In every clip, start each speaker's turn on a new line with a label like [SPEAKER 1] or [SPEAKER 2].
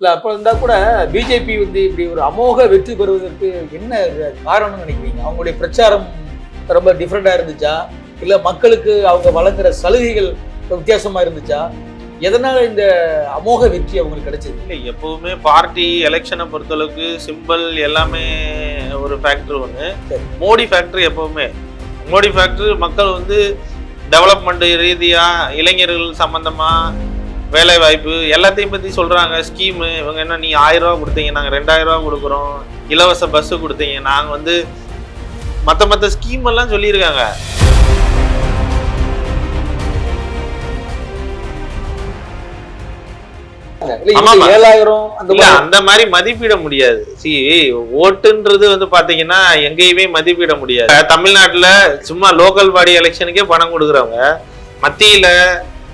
[SPEAKER 1] இல்ல அப்ப இருந்தா கூட பிஜேபி வந்து இப்படி ஒரு அமோக வெற்றி பெறுவதற்கு என்ன காரணம்னு நினைக்கிறீங்க? அவங்களுடைய பிரச்சாரம் ரொம்ப டிஃப்ரெண்டா இருந்துச்சா? இல்ல மக்களுக்கு அவங்க வழங்குற சலுகைகள் வித்தியாசமா இருந்துச்சா? எதனால இந்த அமோக வெற்றி அவங்களுக்கு கிடைச்சது?
[SPEAKER 2] இல்லை எப்பவுமே பார்ட்டி எலெக்ஷனை பொறுத்தளவுக்கு சிம்பிள் எல்லாமே ஒரு ஃபேக்டர் ஒன்று
[SPEAKER 1] சரி.
[SPEAKER 2] மோடி ஃபேக்டர் எப்பவுமே. மோடி ஃபேக்டர் மக்கள் வந்து டெவலப்மெண்ட் ரீதியா இளைஞர்கள் சம்பந்தமா வேலை வாய்ப்பு எல்லாத்தையும் பத்தி சொல்றாங்க. ஸ்கீமு இவங்க என்ன நீ ஆயிரம் ரூபா கொடுத்தீங்க நாங்க ரெண்டாயிரம் ரூபா கொடுக்குறோம். இலவச பஸ் கொடுத்தீங்க. நாங்க வந்து மத்த மத்த ஸ்கீம் எல்லாம் சொல்லியிருக்காங்க.
[SPEAKER 1] அந்த மாதிரி
[SPEAKER 2] மதிப்பிட முடியாது. சி ஓட்டுன்றது வந்து பாத்தீங்கன்னா எங்கேயுமே மதிப்பிட முடியாது. தமிழ்நாட்டுல சும்மா லோக்கல் பாடி எலெக்ஷனுக்கே பணம் கொடுக்குறவங்க மத்தியில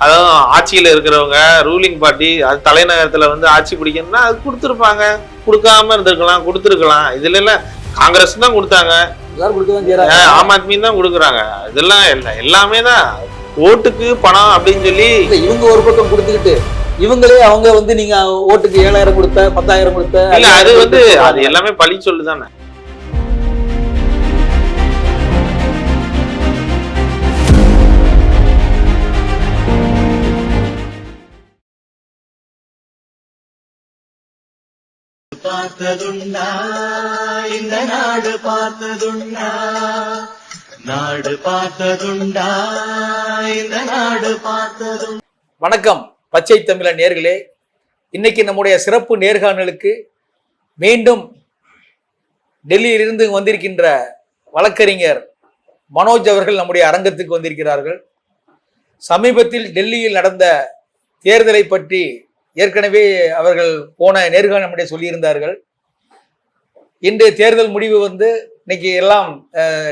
[SPEAKER 2] அதாவது ஆட்சியில இருக்கிறவங்க ரூலிங் பார்ட்டி அது தலைநகரத்துல வந்து ஆட்சி பிடிக்கணும்னா அது கொடுத்துருப்பாங்க. கொடுக்காம இருந்திருக்கலாம் கொடுத்துருக்கலாம். இதுல எல்லாம் காங்கிரஸ் தான் கொடுத்தாங்க. ஆம் ஆத்மி தான் கொடுக்குறாங்க. இதெல்லாம் இல்ல எல்லாமே தான் ஓட்டுக்கு பணம் அப்படின்னு சொல்லி
[SPEAKER 1] இவங்க ஒரு பக்கம் கொடுத்துக்கிட்டு இவங்களே அவங்க வந்து நீங்க ஓட்டுக்கு ஏழாயிரம் கொடுத்த பத்தாயிரம் கொடுத்த
[SPEAKER 2] இல்ல அது வந்து அது எல்லாமே பழி சொல்லு
[SPEAKER 3] பார்த்ததுண்டா இந்த நாடு பார்த்ததுண்டா நாடு பார்த்ததுண்டா இந்த நாடு பார்த்ததுண்டா.
[SPEAKER 1] வணக்கம் பச்சை தமிழன் நேர்களே. இன்னைக்கு நம்முடைய சிறப்பு நேர்காணலுக்கு மீண்டும் டெல்லியிலிருந்து வந்திருக்கின்ற வழக்கறிஞர் மனோஜ் அவர்கள் நம்முடைய அரங்கத்துக்கு வந்திருக்கிறார்கள். சமீபத்தில் டெல்லியில் நடந்த தேர்தலை பற்றி ஏற்கனவே அவர்கள் போன நேர்காணல் நம்முடைய சொல்லியிருந்தார்கள். இன்று தேர்தல் முடிவு வந்து இன்னைக்கு எல்லாம்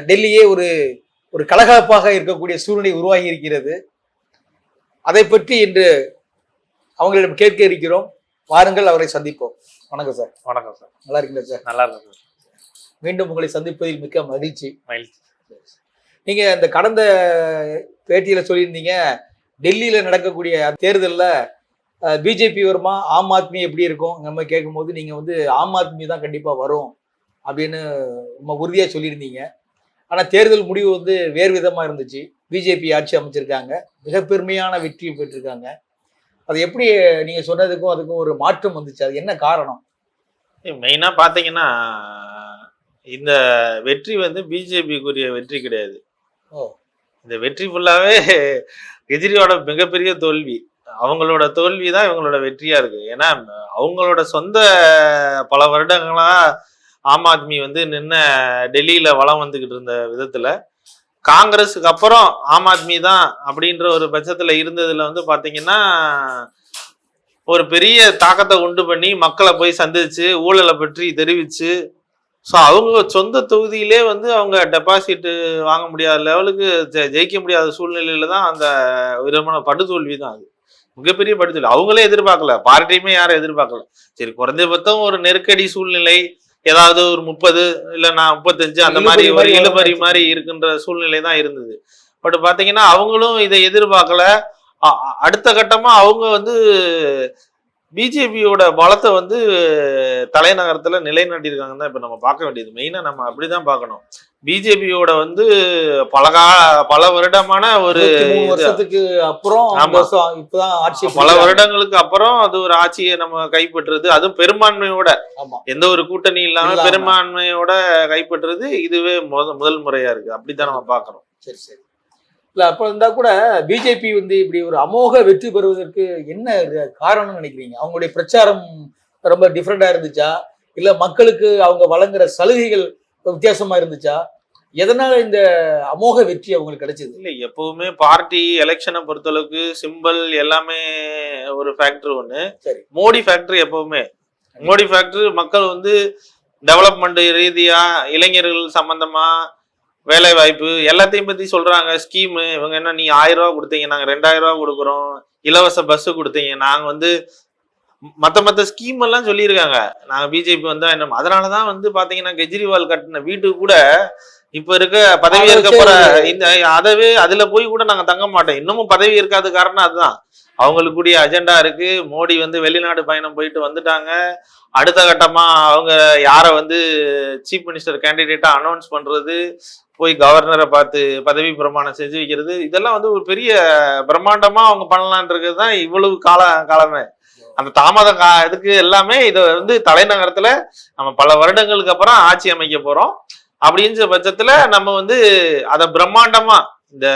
[SPEAKER 1] டெல்லியே ஒரு ஒரு கலகலப்பாக இருக்கக்கூடிய சூழ்நிலை உருவாகி இருக்கிறது. அதை பற்றி இன்று அவங்களிடம் கேட்க இருக்கிறோம். வாருங்கள் அவரை சந்திப்போம். வணக்கம் சார்.
[SPEAKER 2] வணக்கம் சார்.
[SPEAKER 1] நல்லா இருக்கீங்களா சார்?
[SPEAKER 2] நல்லா இருக்கு சார்.
[SPEAKER 1] மீண்டும் உங்களை சந்திப்பதில் மிக்க மகிழ்ச்சி.
[SPEAKER 2] மகிழ்ச்சி
[SPEAKER 1] நீங்க இந்த கடந்த பேட்டியில சொல்லியிருந்தீங்க டெல்லியில நடக்கக்கூடிய தேர்தலில் பிஜேபி வருமா? ஆம் ஆத்மி எப்படி இருக்கும்? நம்ம கேட்கும்போது நீங்க வந்து ஆம் ஆத்மி தான் கண்டிப்பா வரும் அப்படின்னு ரொம்ப உறுதியா சொல்லியிருந்தீங்க. ஆனா தேர்தல் முடிவு வந்து வேறு விதமா இருந்துச்சு. பிஜேபி ஆட்சி அமைச்சிருக்காங்க. மிக பெருமையான வெற்றி பெற்றிருக்காங்க. அது எப்படி நீங்க சொன்னதுக்கும் அதுக்கும் ஒரு மாற்றம் வந்துச்சு. அது என்ன காரணம்?
[SPEAKER 2] மெயினா பாத்தீங்கன்னா இந்த வெற்றி வந்து பிஜேபிக்குரிய வெற்றி கிடையாது.
[SPEAKER 1] ஓ.
[SPEAKER 2] இந்த வெற்றி ஃபுல்லாவே கெஜ்ரிவாலோட மிகப்பெரிய தோல்வி. அவங்களோட தோல்வி தான் இவங்களோட வெற்றியா இருக்கு. ஏன்னா அவங்களோட சொந்த பல வருடங்களா ஆம் ஆத்மி வந்து நின்ன டெல்லியில வளம் வந்துகிட்டு இருந்த விதத்துல காங்கிரஸுக்கு அப்புறம் ஆம் ஆத்மி தான் அப்படின்ற ஒரு பட்சத்துல இருந்ததுல வந்து பாத்தீங்கன்னா ஒரு பெரிய தாக்கத்தை உண்டு பண்ணி மக்களை போய் சந்திச்சு ஊழலை பற்றி தெரிவிச்சு ஸோ அவங்க சொந்த தொகுதியிலே வந்து அவங்க டெபாசிட்டு வாங்க முடியாத லெவலுக்கு ஜெ- ஜெயிக்க முடியாத சூழ்நிலையில தான் அந்த விதமான படுதோல்வி தான் அது. மிகப்பெரிய படுதோல்வி அவங்களே எதிர்பார்க்கல. பார்ட்டியுமே யாரும் எதிர்பார்க்கல. சரி குறைந்தபட்சம் ஒரு நெருக்கடி சூழ்நிலை ஏதாவது ஒரு முப்பது இல்ல நான் முப்பத்தஞ்சு அந்த மாதிரி ஒரு
[SPEAKER 1] மாதிரி
[SPEAKER 2] இழுபறி. மாதிரி இருக்கின்ற சூழ்நிலை தான் இருந்தது. பட் பாத்தீங்கன்னா அவங்களும் இதை எதிர்பார்க்கல. அடுத்த கட்டமா அவங்க வந்து பிஜேபியோட பலத்தை வந்து தலைநகரத்துல நிலைநாட்டியிருக்காங்கன்னு தான் இப்ப நம்ம பார்க்க வேண்டியது. மெயினா நம்ம அப்படிதான் பார்க்கணும். பிஜேபியோட வந்து பல கா பல வருடமான ஒரு
[SPEAKER 1] வருஷத்துக்கு அப்புறம் இப்பதான் ஆட்சி
[SPEAKER 2] பல. வருடங்களுக்கு அப்புறம் அது ஒரு ஆட்சியை நம்ம கைப்பற்றுறது. அதுவும் பெரும்பான்மையோட. எந்த ஒரு கூட்டணி இல்லாம. பெரும்பான்மையோட கைப்பற்றுறது இதுவே முத முதல் முறையா இருக்கு. அப்படித்தான் நம்ம பார்க்கறோம்.
[SPEAKER 1] சரி சரி. இல்ல அப்ப இருந்தா கூட பிஜேபி வந்து இப்படி ஒரு அமோக வெற்றி பெறுவதற்கு என்ன காரணம்னு நினைக்கிறீங்க? அவங்களுடைய பிரச்சாரம் ரொம்ப டிஃப்ரெண்டா இருந்துச்சா? இல்ல மக்களுக்கு அவங்க வழங்குற சலுகைகள் வித்தியாசமா இருந்துச்சா? எதனால இந்த அமோக வெற்றி அவங்களுக்கு கிடைச்சது?
[SPEAKER 2] இல்ல எப்பவுமே பார்ட்டி எலெக்ஷனை பொறுத்தளவுக்கு சிம்பிள் எல்லாமே ஒரு ஃபேக்டர் ஒண்ணு.
[SPEAKER 1] சரி.
[SPEAKER 2] மோடி ஃபேக்டர் எப்பவுமே. மோடி ஃபேக்டர் மக்கள் வந்து டெவலப்மெண்ட் ரீதியா இளைஞர்கள் சம்பந்தமா வேலை வாய்ப்பு எல்லாத்தையும் பத்தி சொல்றாங்க. ஸ்கீமு இவங்க என்ன நீ ஆயிரம் ரூபா கொடுத்தீங்க நாங்க ரெண்டாயிரம் ரூபா கொடுக்குறோம். இலவச பஸ் கொடுத்தீங்க. நாங்க வந்து மத்த மத்த ஸ்கீம் எல்லாம் சொல்லியிருக்காங்க. நாங்க பிஜேபி வந்தா என்ன அதனாலதான் வந்து பாத்தீங்கன்னா கெஜ்ரிவால் கட்டின வீட்டுக்கு கூட இப்ப இருக்க பதவி இருக்க போற இந்த அதவே அதுல போய் கூட நாங்க தங்க மாட்டோம். இன்னமும் பதவி இருக்காத காரணம் அதுதான். அவங்களுக்கு கூடிய அஜெண்டா இருக்கு. மோடி வந்து வெளிநாடு பயணம் போயிட்டு வந்துட்டாங்க. அடுத்த கட்டமா அவங்க யார வந்து சீஃப் மினிஸ்டர் கேண்டிடேட்டா அனௌன்ஸ் பண்றது போய் கவர்னரை பார்த்து பதவி பிரமாணம் செஞ்சு வைக்கிறது இதெல்லாம் வந்து ஒரு பெரிய பிரம்மாண்டமா அவங்க பண்ணலான்றது தான் இவ்வளவு கால காலமே. அந்த தாமத இதுக்கு எல்லாமே இதை வந்து தலைநகரத்துல நம்ம பல வருடங்களுக்கு அப்புறம் ஆட்சி அமைக்க போறோம். அப்படின்ற பட்சத்துல நம்ம வந்து அத பிரம்மாண்டமா இந்த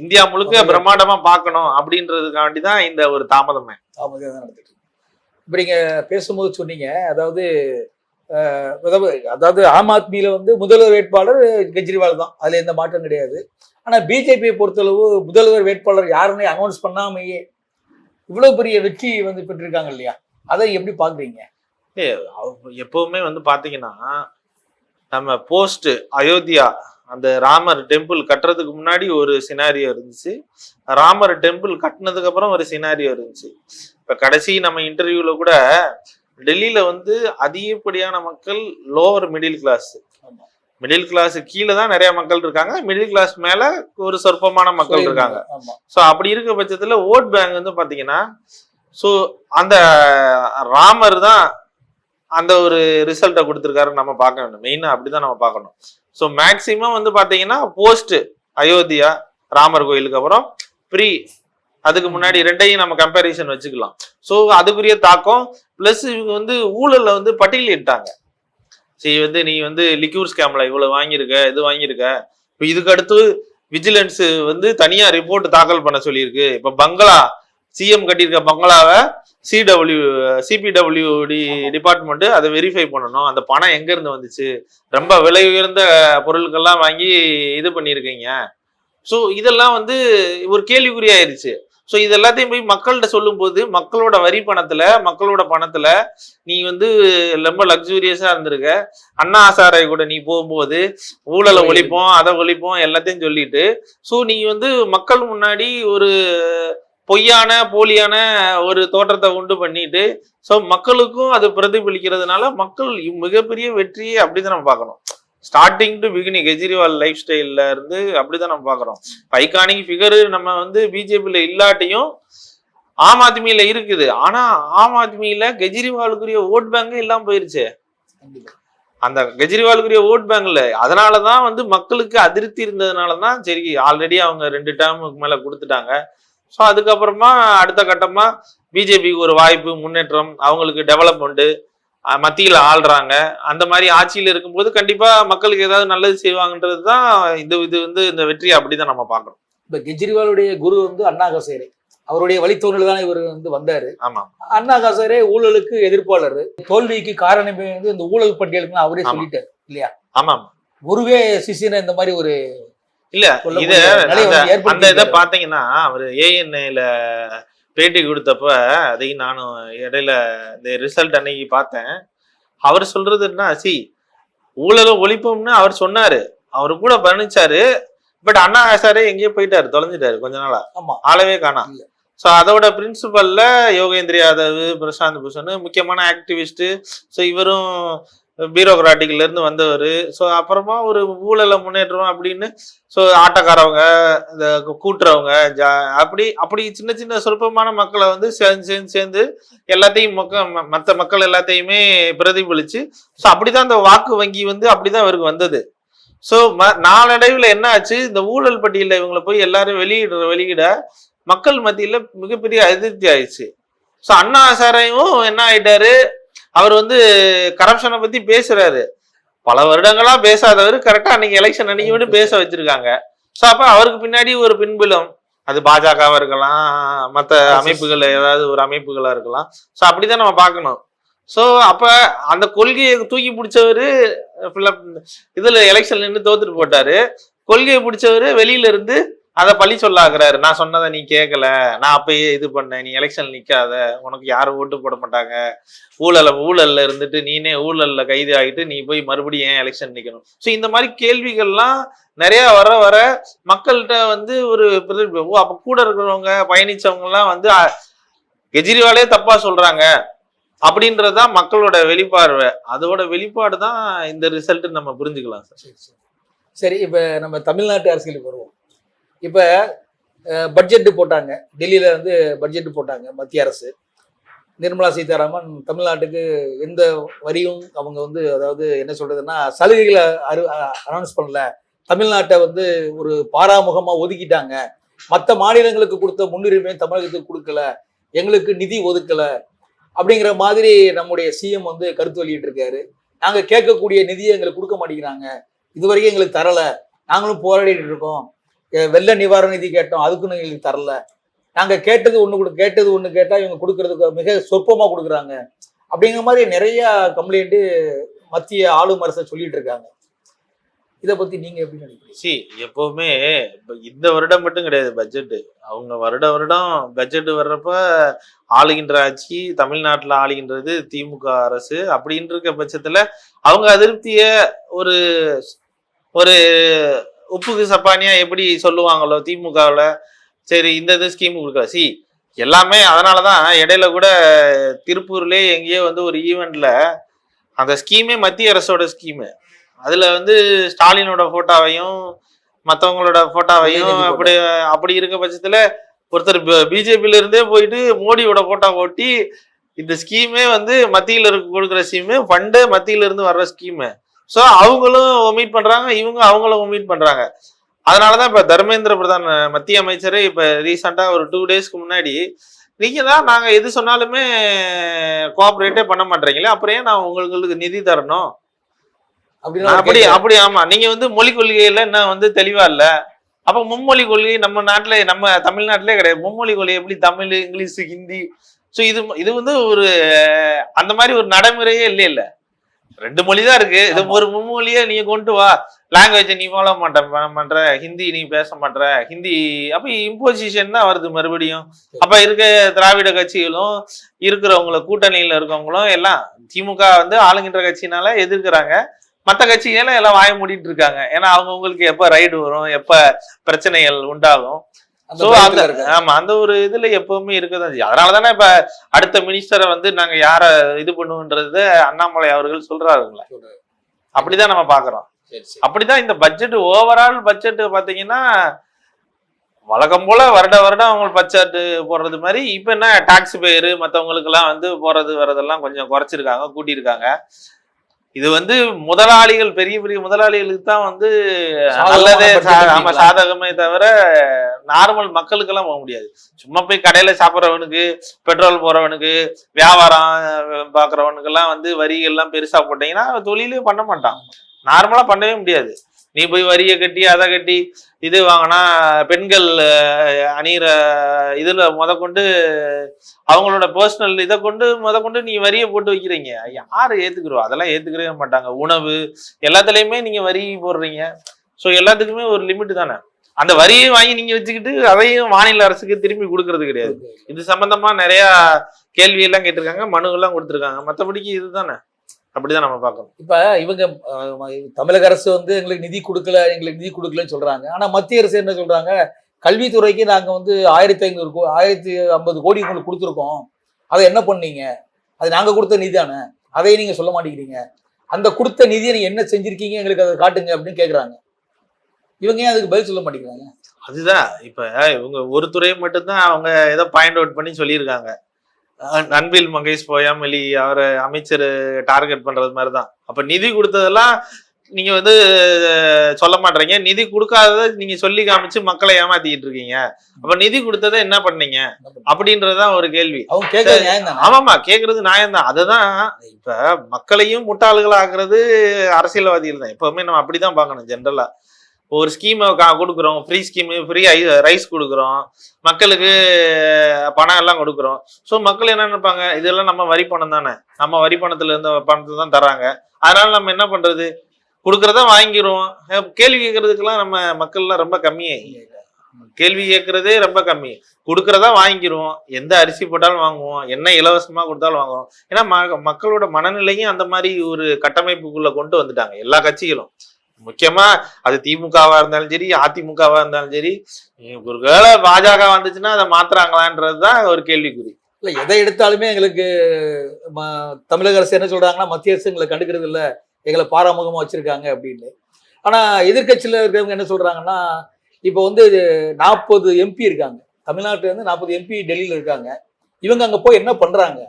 [SPEAKER 2] இந்தியா முழுக்க பிரம்மாண்டமா பார்க்கணும் அப்படின்றதுக்காண்டி தான் இந்த ஒரு தாமதமே.
[SPEAKER 1] தாமதம் தான் நடந்துட்டு இருக்கு. இப்ப நீங்க பேசும்போது சொன்னீங்க அதாவது அதாவது ஆம் ஆத்மியில வந்து முதல்வர் வேட்பாளர் கெஜ்ரிவால் தான். அதுல எந்த மாற்றம் கிடையாது. ஆனா பிஜேபியை பொறுத்தளவு முதல்வர் வேட்பாளர் யாருன்னு அனௌன்ஸ் பண்ணாமையே இவ்வளவு பெரிய வெற்றி வந்து பெற்றிருக்காங்க இல்லையா? அதை எப்படி பாக்குறீங்க
[SPEAKER 2] எப்பவுமே வந்து பாத்தீங்கன்னா நம்ம போஸ்ட் அயோத்தியா அந்த ராமர் டெம்பிள் கட்டுறதுக்கு முன்னாடி ஒரு சினாரியோ இருந்துச்சு. ராமர் டெம்பிள் கட்டினதுக்கு அப்புறம் ஒரு சினாரியோ இருந்துச்சு. இப்ப கடைசி நம்ம இன்டர்வியூல கூட டெல்லியில வந்து அதிகப்படியான மக்கள் lower middle class. Middle class கீழே தான் நிறைய மக்கள் இருக்காங்க. மிடில் கிளாஸ் மேல ஒரு சொற்பமான மக்கள் இருக்காங்க. ஸோ அப்படி இருக்க பட்சத்துல ஓட் பேங்க் வந்து பாத்தீங்கன்னா ஸோ அந்த ராமர் தான் அந்த ஒரு ரிசல்ட்டை கொடுத்துருக்காருன்னு நம்ம பார்க்க வேண்டும். மெயினாக அப்படிதான் நம்ம பார்க்கணும். ஸோ மேக்சிமம் வந்து பாத்தீங்கன்னா போஸ்ட் அயோத்தியா ராமர் கோயிலுக்கு அப்புறம் ப்ரீ அதுக்கு முன்னாடி ரெண்டையும் நம்ம கம்பேரிசன் வச்சுக்கலாம். ஸோ அதுக்குரிய தாக்கம் ப்ளஸ் இவங்க வந்து ஊழல்ல வந்து பட்டியலிட்டாங்க. சரி வந்து நீ வந்து லிக்யூர் ஸ்கேம்ல இவ்வளவு வாங்கியிருக்க இது வாங்கியிருக்க. இப்போ இதுக்கு அடுத்து விஜிலன்ஸ் வந்து தனியா ரிப்போர்ட் தாக்கல் பண்ண சொல்லியிருக்கு. இப்ப பங்களா சிஎம் கட்டியிருக்க பங்களாவை சிடபிள்யூ சிபிடபிள்யூடி டிபார்ட்மெண்ட் அதை வெரிஃபை பண்ணணும். அந்த பணம் எங்க இருந்து வந்துச்சு? ரொம்ப விலை உயர்ந்த பொருட்கள்லாம் வாங்கி இது பண்ணியிருக்கீங்க. ஸோ இதெல்லாம் வந்து ஒரு கேள்விக்குறி ஆயிருச்சு ஸோ இது எல்லாத்தையும் போய் மக்கள்கிட்ட சொல்லும்போது மக்களோட வரி பணத்துல மக்களோட பணத்துல நீ வந்து ரொம்ப லக்ஸூரியஸா இருந்திருக்க. அண்ணா ஆசாரை கூட நீ போகும்போது ஊழலை ஒழிப்போம் அதை ஒழிப்போம் எல்லாத்தையும் சொல்லிட்டு. ஸோ நீ வந்து மக்கள் முன்னாடி ஒரு பொய்யான போலியான ஒரு தோற்றத்தை உண்டு பண்ணிட்டு ஸோ மக்களுக்கும் அது பிரதிபலிக்கிறதுனால மக்கள் மிகப்பெரிய வெற்றியை அப்படிதான் நம்ம பார்க்கணும். Starting to beginning Kejriwal life ஸ்டைல்ல இருந்து அப்படிதான் நம்ம பாக்குறோம் ஐகானிக் ஃபிகர் நம்ம வந்து பிஜேபியில இல்லாட்டியும் ஆம் ஆத்மியில இருக்குது. ஆனா ஆம் ஆத்மியில கெஜ்ரிவாலுக்குரிய ஓட் பேங்கே இல்லாம போயிருச்சு. அந்த கெஜ்ரிவாலுக்குரிய ஓட் பேங்க்ல அதனாலதான் வந்து மக்களுக்கு அதிருப்தி இருந்ததுனாலதான் சரி ஆல்ரெடி அவங்க ரெண்டு டேர்முக்கு மேல கொடுத்துட்டாங்க. ஸோ அதுக்கப்புறமா அடுத்த கட்டமா பிஜேபிக்கு ஒரு வாய்ப்பு முன்னேற்றம் அவங்களுக்கு டெவலப்மெண்ட் மத்தியில ஆள்றாங்க. அந்த மாதிரி ஆட்சியில இருக்கும்போது கண்டிப்பா மக்களுக்கு ஏதாவது நல்லது செய்வாங்கன்றது தான் இது இது வந்து இந்த வெற்றியை அப்படிதான் நம்ம பார்க்கறோம்.
[SPEAKER 1] இப்ப கெஜ்ரிவாலுடைய குரு வந்து அண்ணா ஹசாரே அவருடைய வழித்தோன்றல் தான் இவர் வந்து வந்தாரு.
[SPEAKER 2] ஆமா
[SPEAKER 1] அண்ணா ஹசாரே ஊழலுக்கு எதிர்ப்பாளர். தோல்விக்கு காரணமே வந்து இந்த ஊழல் பட்டியலுக்கு அவரே. சொல்லிட்டாரு இல்லையா?
[SPEAKER 2] ஆமா ஆமா.
[SPEAKER 1] குருவே சிசின இந்த மாதிரி ஒரு
[SPEAKER 2] இல்ல இத அந்த இதை பாத்தீங்கன்னா அவர் ஏஎன்ஏல பேட்டி கொடுத்தப்ப அதையும் நானும் இடையில இந்த ரிசல்ட் அன்னைக்கு பார்த்தேன். அவர் சொல்றது என்ன சி ஊழலை ஒழிப்போம்னு அவர் சொன்னாரு. அவரு கூட பயணிச்சாரு பட் அண்ணா ஆசாரே எங்கேயோ போயிட்டாரு தொலைஞ்சிட்டாரு கொஞ்ச நாளா.
[SPEAKER 1] ஆமா.
[SPEAKER 2] ஆளவே
[SPEAKER 1] இல்ல.
[SPEAKER 2] ஸோ அதோட பிரின்சிபல்ல யோகேந்திர யாதவ் பிரசாந்த் பூஷன் முக்கியமான ஆக்டிவிஸ்ட் ஸோ இவரும் பியூரோக்ராட்டிக்ல இருந்து வந்தவர். ஸோ அப்புறமா ஒரு ஊழலை முன்னேற்றம் அப்படின்னு ஸோ ஆட்டக்காரவங்க இந்த கூட்டுறவங்க ஜா அப்படி அப்படி சின்ன சின்ன சொற்பமான மக்களை வந்து சேர்ந்து சேர்ந்து சேர்ந்து எல்லாத்தையும் மக்க மற்ற மக்கள் எல்லாத்தையுமே பிரதிபலிச்சு ஸோ அப்படிதான் இந்த வாக்கு வங்கி வந்து அப்படிதான் இவருக்கு வந்தது. ஸோ ம நாளடைவில் என்ன ஆச்சு? இந்த ஊழல் பட்டியலில் இவங்களை போய் எல்லாரும் வெளியிடுற வெளியிட மக்கள் மத்தியில் மிகப்பெரிய அதிருப்தி ஆயிடுச்சு. ஸோ அண்ணா சாரையும் என்ன ஆயிட்டாரு? அவர் வந்து கரப்ஷனை பத்தி பேசுறாரு. பல வருடங்களா பேசாதவர் கரெக்டா அன்னைக்கு எலெக்ஷன் அன்னைக்கு மட்டும் பேச வச்சிருக்காங்க. ஸோ அப்ப அவருக்கு பின்னாடி ஒரு பின்புலம். அது பாஜகவா இருக்கலாம் மற்ற அமைப்புகள் ஏதாவது ஒரு அமைப்புகளா இருக்கலாம். ஸோ அப்படிதான் நம்ம பார்க்கணும். ஸோ அப்ப அந்த கொள்கையை தூக்கி பிடிச்சவரு philip இதுல எலெக்ஷன் நின்று தோத்துட்டு போட்டாரு. கொள்கையை பிடிச்சவரு வெளியில இருந்து அதை பழி சொல்லாக்குறாரு நான் சொன்னதை நீ கேட்கல நான் அப்பயே இது பண்ணேன். நீ எலெக்ஷன் நிற்காத உனக்கு யாரும் ஓட்டு போட மாட்டாங்க? ஊழல ஊழல்ல இருந்துட்டு நீனே ஊழல்ல கைது ஆகிட்டு நீ போய் மறுபடியும் ஏன் எலெக்ஷன் நிற்கணும் ஸோ இந்த மாதிரி கேள்விகள்லாம் நிறைய வர வர மக்கள்கிட்ட வந்து ஒரு ஓ அப்ப கூட இருக்கிறவங்க பயணிச்சவங்கலாம் வந்து கெஜ்ரிவாலே தப்பா சொல்றாங்க. அப்படின்றதுதான் மக்களோட வெளிப்பார்வை. அதோட வெளிப்பாடு தான் இந்த ரிசல்ட் நம்ம புரிஞ்சுக்கலாம் சார்.
[SPEAKER 1] சரி, சரி. சரி இப்போ நம்ம தமிழ்நாட்டு அரசியலுக்கு வருவோம். இப்போ பட்ஜெட்டு போட்டாங்க. டெல்லியில் வந்து பட்ஜெட்டு போட்டாங்க மத்திய அரசு. நிர்மலா சீதாராமன் தமிழ்நாட்டுக்கு எந்த வரியும் அவங்க வந்து அதாவது என்ன சொல்றதுன்னா சலுகைகளை அரு அனௌன்ஸ் பண்ணல. தமிழ்நாட்டை வந்து ஒரு பாராமுகமாக ஒதுக்கிட்டாங்க. மற்ற மாநிலங்களுக்கு கொடுத்த முன்னுரிமை தமிழகத்துக்கு கொடுக்கல. எங்களுக்கு நிதி ஒதுக்கல. அப்படிங்கிற மாதிரி நம்முடைய சிஎம் வந்து கருத்து வெளியிட்டு இருக்காரு நாங்கள் கேட்கக்கூடிய நிதியை எங்களுக்கு கொடுக்க மாட்டேங்கிறாங்க. இது வரைக்கும் எங்களுக்கு தரலை. நாங்களும் போராடிட்டு இருக்கோம். வெள்ள நிவாரண நிதி கேட்டோம். அதுக்குன்னு எங்களுக்கு தரல. நாங்கள் கேட்டது ஒன்று கொடு கேட்டது ஒன்று கேட்டால் இவங்க கொடுக்கறதுக்கு மிக சொற்பமாக கொடுக்குறாங்க. அப்படிங்கிற மாதிரி நிறைய கம்ப்ளைண்ட்டு மத்திய ஆளும் அரசை சொல்லிட்டு இருக்காங்க. இதை பத்தி நீங்க எப்படி நினைக்கிறீங்க?
[SPEAKER 2] சி எப்பவுமே இந்த வருடம் மட்டும் கிடையாது பட்ஜெட் அவங்க வருட வருடம் பட்ஜெட் வர்றப்ப ஆளுகின்ற ஆட்சி தமிழ்நாட்டில் ஆளுகின்றது திமுக அரசு. அப்படின்னு இருக்க பட்சத்துல அவங்க அதிருப்திய ஒரு ஒரு உப்புக்கு சப்பானியா எப்படி சொல்லுவாங்களோ திமுகவுல? சரி இந்த இது ஸ்கீம் கொடுக்கல. சி எல்லாமே அதனாலதான் இடையில கூட திருப்பூர்லயே எங்கேயோ வந்து ஒரு ஈவெண்ட்ல அந்த ஸ்கீமே மத்திய அரசோட ஸ்கீமு அதுல வந்து ஸ்டாலினோட போட்டோவையும் மத்தவங்களோட போட்டோவையும்
[SPEAKER 1] உதயநிதி
[SPEAKER 2] அப்படி அப்படி இருக்க பட்சத்துல ஒருத்தர் பிஜேபியில இருந்தே போயிட்டு மோடியோட போட்டோ ஓட்டி இந்த ஸ்கீமே வந்து மத்தியில இருக்க கொடுக்குற ஸ்கீமு ஃபண்டு மத்தியில இருந்து வர்ற ஸ்கீமு ஸோ அவங்களும் ஒமிட் பண்றாங்க இவங்க அவங்களும் ஒமிட் பண்றாங்க. அதனாலதான் இப்ப தர்மேந்திர பிரதான் மத்திய அமைச்சரே இப்ப ரீசெண்டா ஒரு டூ டேஸ்க்கு முன்னாடி நீங்க தான் நாங்க எது சொன்னாலுமே கோஆபரேட்டே பண்ண மாட்டீங்களே அப்புறம் ஏன் நான் உங்களுக்கு நிதி தரணும்? அப்படி. அப்படி ஆமா. நீங்க வந்து மொழி கொள்கையில என்ன வந்து தெளிவா இல்ல. அப்ப மும்மொழி கொள்கை நம்ம நாட்டுல நம்ம தமிழ்நாட்டிலே கிடையாது. மும்மொழி கொள்கை எப்படி தமிழ் இங்கிலீஷ் ஹிந்தி? சோ இது இது வந்து ஒரு அந்த மாதிரி ஒரு நடைமுறையே இல்ல இல்ல. ரெண்டு மொழி தான் இருக்கு. இது. ஒரு மும்மொழியே நீங்க கொண்டு வா. லாங்குவேஜ் நீ ஃபாலோ மாட்ட பண்ண மாட்ற ஹிந்தி நீ பேச மாட்ற ஹிந்தி அப்ப இம்போசிஷன் தான் வருது மறுபடியும். அப்ப இருக்க திராவிட கட்சிகளும் இருக்கிறவங்கள கூட்டணியில இருக்கவங்களும் எல்லாம் திமுக வந்து ஆளுங்கின்ற கட்சினால எதிர்க்கிறாங்க. மத்த கட்சிகள் எல்லாம் வாய மூடிட்டு இருக்காங்க. ஏன்னா அவங்கவுங்களுக்கு எப்ப ரைடு வரும் எப்ப பிரச்சனைகள் உண்டாகும். சோ அந்த. ஆமா அந்த ஒரு இதுல எப்பவுமே இருக்கதான் அதனால தானே இப்ப அடுத்த மினிஸ்டரை வந்து நாங்க யார இது பண்ணுவோன்றது அண்ணாமலை அவர்கள் சொல்றாருங்களே
[SPEAKER 1] சொல்றாரு.
[SPEAKER 2] அப்படிதான் நம்ம பாக்குறோம். அப்படிதான் இந்த பட்ஜெட் ஓவரால் பட்ஜெட் பாத்தீங்கன்னா வழக்கம் போல வருட வருடம் அவங்க பட்ஜெட் போடுறது மாதிரி இப்ப என்ன டாக்ஸ் பேரு மத்தவங்களுக்கு எல்லாம் வந்து போறது வர்றதெல்லாம் கொஞ்சம் குறைச்சிருக்காங்க கூட்டியிருக்காங்க இது வந்து முதலாளிகள் பெரிய பெரிய முதலாளிகளுக்கு தான் வந்து நல்லதே ஆமா
[SPEAKER 1] இல்லைங்களா?
[SPEAKER 2] சாதகமே தவிர நார்மல் மக்களுக்கெல்லாம் போக முடியாது. சும்மா போய் கடையில சாப்பிட்றவனுக்கு பெட்ரோல் போறவனுக்கு வியாபாரம் பாக்குறவனுக்கு எல்லாம் வந்து வரி எல்லாம் பெருசா போட்டீங்கன்னா தொழிலே பண்ண மாட்டான். நார்மலா பண்ணவே முடியாது. நீ போய் வரியை கட்டி அதை கட்டி இது வாங்கினா பெண்கள் அஹ், அணியிற இதுல முத கொண்டு அவங்களோட பர்சனல் இதை கொண்டு முத கொண்டு நீ வரியை போட்டு வைக்கிறீங்க. யாரு ஏத்துக்கிறோம் அதெல்லாம் ஏத்துக்கவே மாட்டாங்க. உணவு எல்லாத்துலயுமே நீங்க வரி போடுறீங்க. ஸோ எல்லாத்துக்குமே ஒரு லிமிட் தானே. அந்த வரியை வாங்கி நீங்க வச்சுக்கிட்டு அதையும் மாநில அரசுக்கு திரும்பி கொடுக்கறது கிடையாது. இது சம்பந்தமா நிறைய கேள்வி எல்லாம் கேட்டிருக்காங்க மனுவெல்லாம் கொடுத்துருக்காங்க. மற்றபடிக்கு இதுதானே அப்படிதான் நம்ம பார்க்கணும்.
[SPEAKER 1] இப்ப இவங்க தமிழக அரசு வந்து எங்களுக்கு நிதி கொடுக்கல எங்களுக்கு நிதி கொடுக்கலன்னு சொல்றாங்க. ஆனா மத்திய அரசு என்ன சொல்றாங்க? கல்வித்துறைக்கு நாங்க வந்து ஆயிரத்தி ஐநூறு கோ ஆயிரத்தி ஐம்பது கோடி உங்களுக்கு கொடுத்துருக்கோம். அதை என்ன பண்ணீங்க? அது நாங்க கொடுத்த நிதி தானே அதையும் நீங்க சொல்ல மாட்டேங்கிறீங்க. அந்த கொடுத்த நிதியை நீங்க என்ன செஞ்சிருக்கீங்க? எங்களுக்கு அதை காட்டுங்க அப்படின்னு கேக்குறாங்க. இவங்க ஏன் அதுக்கு பதில் சொல்ல மாட்டேங்கிறாங்க?
[SPEAKER 2] அதுதான். இப்ப இவங்க ஒரு துறையை மட்டும்தான் அவங்க ஏதோ பாயிண்ட் அவுட் பண்ணி சொல்லியிருக்காங்க. அன்பில் மகேஷ் பொய்யாமொழி அவரை அமைச்சர் டார்கெட் பண்றது மாதிரி தான் அப்ப நிதி கொடுத்ததெல்லாம் நீங்க வந்து சொல்ல மாட்டீங்க நிதி கொடுக்காததை நீங்க சொல்லி காமிச்சு மக்களை ஏமாத்திக்கிட்டு இருக்கீங்க. அப்ப நிதி கொடுத்ததை என்ன பண்ணீங்க? அப்படின்றதுதான் ஒரு கேள்வி.
[SPEAKER 1] நியாயம் தானே
[SPEAKER 2] ஆமாமா கேக்குறது நியாயம்தான். அதுதான் இப்ப மக்களையும் முட்டாள்கள் ஆக்குறது அரசியல்வாதிகள் தான். எப்பவுமே நம்ம அப்படிதான் பார்க்கணும் ஜென்ரலா ஒரு ஸ்கீம் கொடுக்குறோம் ஃப்ரீ ஸ்கீம் ஃப்ரீ ரைஸ் கொடுக்குறோம் மக்களுக்கு பணம் எல்லாம் கொடுக்குறோம். ஸோ மக்கள் என்ன நினைப்பாங்க? இதெல்லாம் நம்ம வரி பணம் தானே. நம்ம வரி பணத்துல இருந்த பணத்தை தான் தராங்க அதனால நம்ம என்ன பண்றது? கொடுக்கறத வாங்கிடுவோம் கேள்வி கேட்கறதுக்கெல்லாம் நம்ம மக்கள்லாம் ரொம்ப கம்மியே. கேள்வி கேட்கறதே ரொம்ப கம்மி. கொடுக்கறதா வாங்கிடுவோம் எந்த அரிசி போட்டாலும் வாங்குவோம். என்ன இலவசமா கொடுத்தாலும் வாங்குவோம். ஏன்னா மக்களோட மனநிலையும் அந்த மாதிரி ஒரு கட்டமைப்புக்குள்ள கொண்டு வந்துட்டாங்க. எல்லா கட்சிகளும். முக்கியமா அது திமுகவா இருந்தாலும் சரி அதிமுகவா இருந்தாலும் சரி ஒருவேளை பாஜக வந்துச்சுன்னா அதை மாத்துறாங்களான்றதுதான் ஒரு கேள்விக்குறி.
[SPEAKER 1] இல்ல எதை எடுத்தாலுமே எங்களுக்கு ம- தமிழக அரசு என்ன சொல்றாங்கன்னா மத்திய அரசு எங்களை கண்டுக்கிறது இல்ல எங்களை பாராமுகமா வச்சிருக்காங்க அப்படின்னு. ஆனா எதிர்கட்சியில இருக்கிறவங்க என்ன சொல்றாங்கன்னா இப்போ வந்து நாற்பது எம்பி இருக்காங்க. தமிழ்நாட்டுல இருந்து நாற்பது எம்பி டெல்லியில இருக்காங்க. இவங்க அங்க போய் என்ன பண்றாங்க?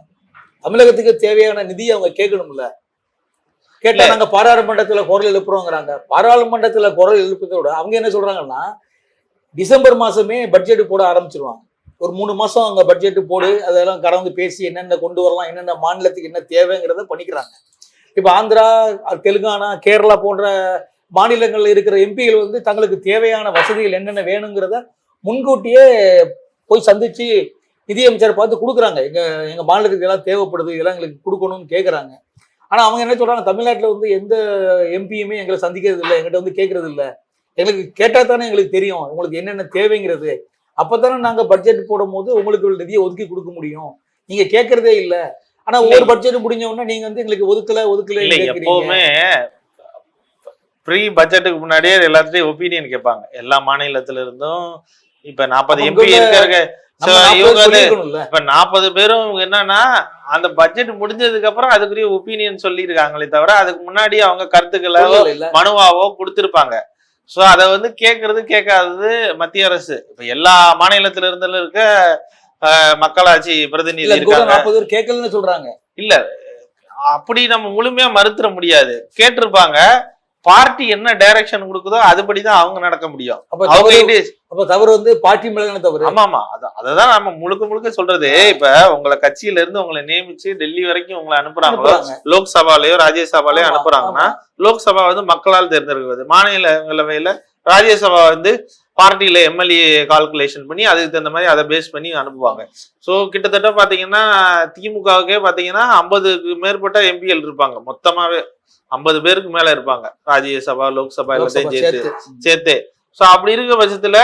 [SPEAKER 1] தமிழகத்துக்கு தேவையான நிதியை அவங்க கேட்கணும்ல. கேட்டா நாங்க பாராளுமன்றத்துல குரல் எழுப்புறோங்கிறாங்க. பாராளுமன்றத்துல குரல் எழுப்புறதை விட அவங்க என்ன சொல்றாங்கன்னா டிசம்பர் மாசமே பட்ஜெட் போட ஆரம்பிச்சிருவாங்க. ஒரு மூணு மாசம் அங்க பட்ஜெட் போடு அதெல்லாம் கடந்து பேசி என்னென்ன கொண்டு வரலாம் என்னென்ன மாநிலத்துக்கு என்ன தேவைங்கிறத பண்ணிக்கிறாங்க. இப்போ ஆந்திரா தெலுங்கானா கேரளா போன்ற மாநிலங்கள்ல இருக்கிற எம்பிகள் வந்து தங்களுக்கு தேவையான வசதிகள் என்னென்ன வேணுங்கிறத முன்கூட்டியே போய் சந்திச்சு நிதியமைச்சர் பார்த்து கொடுக்குறாங்க. எங்க எங்க மாநிலத்துக்கு எல்லாம் தேவைப்படுது இதெல்லாம் எங்களுக்கு கொடுக்கணும்னு கேட்குறாங்க ஆனா அவங்க என்ன சொல்றாங்க? தமிழ்நாட்டுல வந்து எந்த எம்பியுமே எங்களை சந்திக்கிறது இல்லை எங்கிட்ட வந்து கேட்கறது இல்லை எங்களுக்கு கேட்டா தானே எங்களுக்கு தெரியும். உங்களுக்கு என்னென்ன தேவைங்கிறது. அப்பதானே நாங்க பட்ஜெட் போடும்போது உங்களுக்கு ஒரு நிதியை ஒதுக்கி கொடுக்க முடியும். நீங்க கேட்கறதே இல்ல. ஆனா ஒவ்வொரு பட்ஜெட் முடிஞ்ச உடனே நீங்க வந்து எங்களுக்கு ஒதுக்கல ஒதுக்கல
[SPEAKER 2] இல்ல எப்பவுமே ப்ரீ பட்ஜெட்டுக்கு முன்னாடியே எல்லாத்தையும் ஒப்பீனியன் கேட்பாங்க. எல்லா மாநிலத்துல இருந்தும் இப்ப நாற்பது எம்பி
[SPEAKER 1] சொல்லியிருக்கணும்ல.
[SPEAKER 2] இப்ப நாற்பது பேரும் என்னன்னா அந்த பட்ஜெட் முடிஞ்சதுக்கு அப்புறம் அதுக்குரிய ஒப்பீனியன் சொல்லியிருக்காங்களே தவிர அதுக்கு முன்னாடி அவங்க கருத்துக்களை
[SPEAKER 1] இல்ல.
[SPEAKER 2] மனுவாவோ கொடுத்திருப்பாங்க. சோ அத வந்து கேட்கறது கேட்காதது மத்திய அரசு. இப்ப எல்லா மாநிலத்தில இருந்துல இருக்க மக்களாட்சி பிரதிநிதி
[SPEAKER 1] இல்ல
[SPEAKER 2] இருக்காங்க.
[SPEAKER 1] கேட்கலன்னு சொல்றாங்க.
[SPEAKER 2] அப்படி நம்ம முழுமையா மறுத்துற முடியாது. கேட்டிருப்பாங்க. பார்ட்டி என்ன டைரக்ஷன் கொடுக்குதோ அதுபடிதான் அவங்க நடக்க முடியும்.
[SPEAKER 1] அப்ப தவறு வந்து பார்ட்டி மேல தவறு?
[SPEAKER 2] ஆமா ஆமா. அத- அததான் நம்ம முழுக்க முழுக்க சொல்றது. இப்ப உங்களை கட்சியில இருந்து உங்களை நியமிச்சு டெல்லி வரைக்கும் உங்களை அனுப்புறாங்களோ
[SPEAKER 1] அனுப்புறாங்க.
[SPEAKER 2] லோக்சபாலயோ ராஜ்யசபாலயோ அனுப்புறாங்கன்னா. லோக்சபா வந்து மக்களால் தேர்ந்தெடுக்கிறது மாநிலங்களவையில ராஜ்யசபா வந்து பார்ட்டியில எம்எல்ஏ கால்குலேஷன் பண்ணி அதுக்கு தகுந்த மாதிரி அதை பேஸ் பண்ணி அனுப்புவாங்க. சோ கிட்டத்தட்ட பாத்தீங்கன்னா திமுகவுக்கே பாத்தீங்கன்னா ஐம்பதுக்கு மேற்பட்ட எம்பிகள் இருப்பாங்க. மொத்தமாவே ஐம்பது பேருக்கு மேல இருப்பாங்க. ராஜ்யசபா லோக்சபா எல்லாத்தையும் சேர்த்து.
[SPEAKER 1] சேர்த்து.
[SPEAKER 2] சோ அப்படி இருக்க பட்சத்துல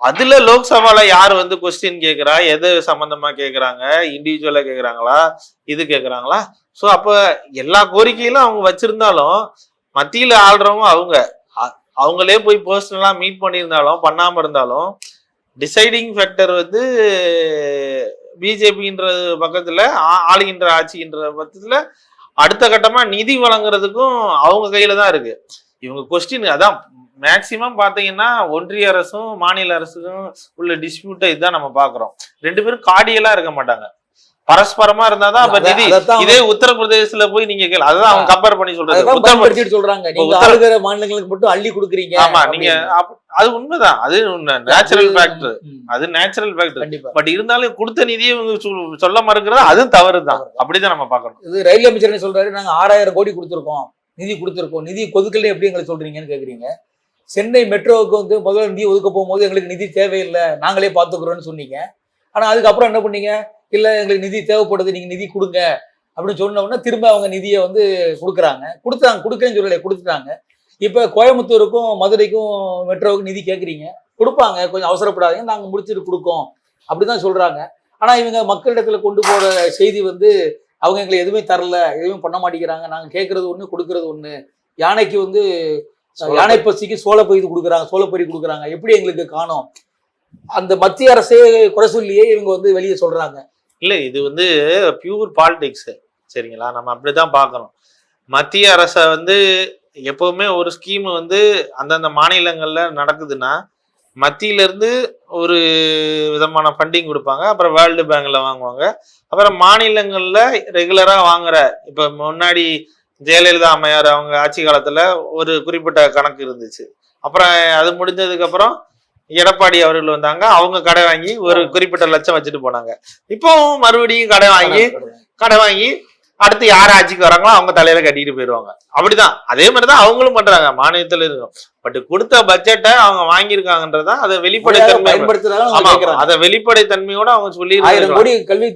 [SPEAKER 2] அதுல லோக்சபால யார் வந்து கொஸ்டின் கேக்குறா? எது சம்பந்தமா கேக்குறாங்க? இண்டிவிஜுவலா கேக்குறாங்களா? இது கேக்குறாங்களா? சோ அப்ப எல்லா கோரிக்கையிலும் அவங்க வச்சிருந்தாலும் மத்தியில ஆள்றவங்க அவங்க. அவங்களே போய் பர்சனலா மீட் பண்ணியிருந்தாலும் பண்ணாம இருந்தாலும் டிசைடிங் ஃபேக்டர் வந்து பிஜேபின்ற பக்கத்துல ஆளுகின்ற ஆட்சின்ற பக்கத்துல அடுத்த கட்டமா நிதி வழங்குறதுக்கும் அவங்க கையில தான் இருக்கு. இவங்க கொஸ்டின் அதான் மேக்சிமம் பாத்தீங்கன்னா ஒன்றிய அரசும் மாநில அரசுக்கும் உள்ள டிஸ்பியூட்டை இதுதான் நம்ம பாக்குறோம் ரெண்டு பேரும் காடியெல்லாம் இருக்க மாட்டாங்க. பரஸ்பரமா இருந்தாதான் அப்ப
[SPEAKER 1] அத-
[SPEAKER 2] நிதி. இதே உத்தரப்பிரதேசத்துல போய் நீங்க கேளு அதுதான் அவங்க கம்பேர் பண்ணி சொல்றது.
[SPEAKER 1] அதான்
[SPEAKER 2] உத்தரப்பிரதேச
[SPEAKER 1] பயன்படுத்திட்டு சொல்றாங்க. நீங்க ஆளுகிற மாநிலங்களுக்கு மட்டும் அள்ளி கொடுக்குறீங்க
[SPEAKER 2] ஆமா நீங்க அது உண்மைதான். அது நேச்சுரல் ஃபேக்டர் அது நேச்சுரல் ஃபேக்டர் பட் இருந்தாலும் கொடுத்த நிதியை சொல்ல மறுக்கிறது அதுவும் தவறு தான் அப்படிதான் நம்ம பார்க்கணும்.
[SPEAKER 1] இது ரயில்வே அமைச்சர் என்ன சொல்றாரு? நாங்க ஆறாயிரம் கோடி கொடுத்துருக்கோம். நிதி கொடுத்துருக்கோம். நிதி கொதுக்கல எப்படி எங்களுக்கு சொல்றீங்கன்னு கேக்குறீங்க. சென்னை மெட்ரோவுக்கு வந்து முதல்ல நிதி ஒதுக்க போகும்போது எங்களுக்கு நிதி தேவையில்லை. நாங்களே பார்த்துக்கிறோம்னு சொன்னீங்க. ஆனா அதுக்கப்புறம் என்ன பண்ணீங்க? இல்ல எங்களுக்கு நிதி தேவைப்படுது நீங்க நிதி கொடுங்க. அப்படின்னு சொன்ன உடனே திரும்ப அவங்க நிதியை வந்து கொடுக்குறாங்க. கொடுத்தாங்க கொடுக்கலன்னு சொல்லலை கொடுத்துட்டாங்க. இப்ப கோயம்புத்தூருக்கும் மதுரைக்கும் மெட்ரோவுக்கு நிதி கேட்குறீங்க. கொடுப்பாங்க கொஞ்சம் அவசரப்படாதீங்க நாங்க முடிச்சுட்டு கொடுக்கோம். அப்படிதான் சொல்றாங்க. ஆனா இவங்க மக்களிடத்துல கொண்டு போற செய்தி வந்து அவங்க எங்களை எதுவுமே தரல எதுவுமே பண்ண மாட்டேங்கிறாங்க. நாங்க கேட்கறது ஒண்ணு கொடுக்கறது ஒண்ணு. யானைக்கு வந்து. யானை பசிக்கு சோளப்பொரி கொடுக்குறாங்க சோளப்பொரி கொடுக்குறாங்க. எப்படி எங்களுக்கு காணோம்? அந்த மத்திய அரசே குறை சொல்லியே இவங்க வந்து வெளியே சொல்றாங்க.
[SPEAKER 2] இல்லை இது வந்து பியூர் பாலிடிக்ஸு சரிங்களா? நம்ம அப்படிதான் பார்க்கணும். மத்திய அரசை வந்து எப்பவுமே ஒரு ஸ்கீம் வந்து அந்தந்த மாநிலங்களில் நடக்குதுன்னா மத்தியிலேருந்து ஒரு விதமான ஃபண்டிங் கொடுப்பாங்க. அப்புறம் வேர்ல்டு பேங்கில் வாங்குவாங்க. அப்புறம் மாநிலங்களில் ரெகுலராக வாங்குற இப்போ முன்னாடி ஜெயலலிதா அம்மையார் அவங்க ஆட்சி காலத்தில் ஒரு குறிப்பிட்ட கணக்கு இருந்துச்சு. அப்புறம் அது முடிஞ்சதுக்கப்புறம் எடப்பாடி அவர்கள் வந்தாங்க. அவங்க கடை வாங்கி ஒரு குறிப்பிட்ட லட்சம் வச்சுட்டு போனாங்க. இப்போ மறுபடியும் கடை வாங்கி கடை வாங்கி. அடுத்து யார் ஆட்சிக்கு வராங்களோ அவங்க தலையில கட்டிட்டு போயிடுவாங்க அப்படிதான். அதே மாதிரிதான் அவங்களும் பண்றாங்க. மாநிலத்துல இருக்கும். பட் கொடுத்த பட்ஜெட்டை அவங்க வாங்கியிருக்காங்கன்றதா அதை வெளிப்படைத்தன்மை அதை வெளிப்படைத்தன்மையோட அவங்க சொல்லி
[SPEAKER 1] ஆயிரம் கோடி கல்வி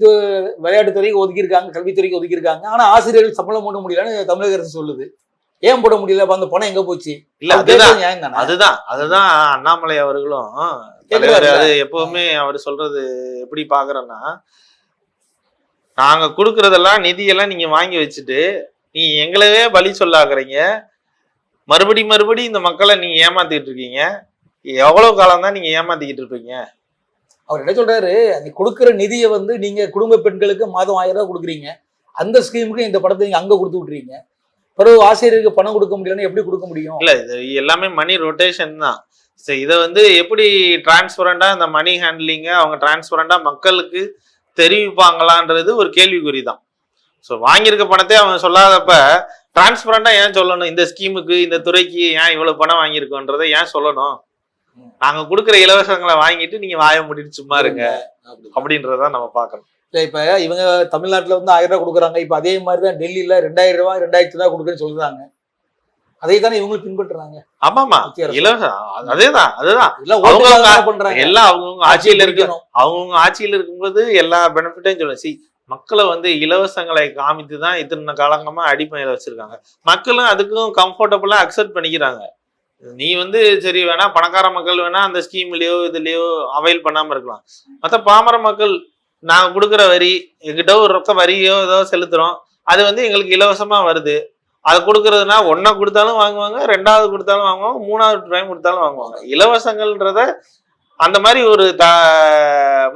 [SPEAKER 1] விளையாட்டுத்துறைக்கு ஒதுக்கியிருக்காங்க கல்வித்துறைக்கு ஒதுக்கியிருக்காங்க. ஆனா ஆசிரியர்கள் சம்பளம் போட முடியலன்னு தமிழக அரசு சொல்லுது. ஏன் போட முடியல? அந்த பணம் எங்க போச்சு?
[SPEAKER 2] இல்ல அதுதான்? அதுதான். அதுதான் அண்ணாமலை அவர்களும் அது எப்பவுமே அவர் சொல்றது எப்படி பாக்குறேன்னா நாங்க கொடுக்கறதெல்லாம் நிதியெல்லாம் நீங்க வாங்கி வச்சுட்டு நீ எங்களவே பலி சொல்லாக்குறீங்க. மறுபடி மறுபடி இந்த மக்களை நீங்க ஏமாத்திட்டு இருக்கீங்க. எவ்வளவு காலம் தான் நீங்க ஏமாத்திக்கிட்டு இருப்பீங்க?
[SPEAKER 1] அவர் என்ன சொல்றாரு? நீ கொடுக்குற நிதியை வந்து நீங்க குடும்ப பெண்களுக்கு மாதம் ஆயிரம் ரூபாய் கொடுக்குறீங்க. அந்த ஸ்கீமுக்கு இந்த படத்தை நீங்க அங்க கொடுத்து விட்டுறீங்க. பிறகு ஆசிரியருக்கு பணம் கொடுக்க முடியலன்னா எப்படி கொடுக்க முடியும்?
[SPEAKER 2] இல்ல இது எல்லாமே மணி ரொட்டேஷன் தான். இதை வந்து எப்படி டிரான்ஸ்பரண்டா இந்த மணி ஹேண்ட்லிங்க அவங்க டிரான்ஸ்பரண்டா மக்களுக்கு தெரிவிப்பாங்களான்றது ஒரு கேள்விக்குறி தான். ஸோ வாங்கியிருக்க பணத்தை அவன் சொல்லாதப்ப டிரான்ஸ்பரண்டா ஏன் சொல்லணும்? இந்த ஸ்கீமுக்கு இந்த துறைக்கு ஏன் இவ்வளவு பணம் வாங்கியிருக்கோன்றதை ஏன் சொல்லணும்? நாங்க கொடுக்குற இலவசங்களை வாங்கிட்டு நீங்க வாய மூடிட்டு சும்மா இருங்க.
[SPEAKER 1] அப்படி.
[SPEAKER 2] அப்படின்றத நம்ம பார்க்கணும்.
[SPEAKER 1] இல்ல இப்ப இவங்க தமிழ்நாட்டுல வந்து ஆயிரம் ரூபாய் கொடுக்குறாங்க. இப்ப அதே மாதிரி தான் டெல்லியில ரெண்டாயிரம் ரூபாய் ரெண்டாயிரத்தி ரூபாய் கொடுக்குறேன்னு சொல்றாங்க. அதை தானே இவங்களும் பின்பற்றுறாங்க.
[SPEAKER 2] ஆமாமா. அதேதான் அதுதான். அவங்க
[SPEAKER 1] தானே பண்றாங்க?
[SPEAKER 2] எல்லாம் அவங்கவுங்க ஆட்சியில இருக்கு
[SPEAKER 1] பிடிக்கணும்.
[SPEAKER 2] அவங்கவுங்க ஆட்சியில் இருக்கும்போது எல்லா பெனிஃபிட்டையும் சொல்லணும் சி மக்களை வந்து இலவசங்களை காமித்து தான் இத்தனை காலங்கமா அடிப்படையில வச்சிருக்காங்க. மக்களும் அதுக்கும் கம்ஃபர்டபுளா அக்செப்ட் பண்ணிக்கிறாங்க. நீ வந்து சரி வேணா பணக்கார மக்கள் வேணா அந்த ஸ்கீம்லயோ இதுலயோ அவைல் பண்ணாம இருக்கலாம். மத்த பாமர மக்கள் நாங்க கொடுக்குற வரி எங்கிட்ட ஒரு ரொக்க வரியோ ஏதோ செலுத்துறோம். அது வந்து எங்களுக்கு இலவசமா வருது. அது கொடுக்கறதுனா ஒன்னா கொடுத்தாலும் வாங்குவாங்க ரெண்டாவது கொடுத்தாலும் வாங்குவாங்க மூணாவது டைம் கொடுத்தாலும் வாங்குவாங்க. இலவசங்கள்ன்றத அந்த மாதிரி ஒரு த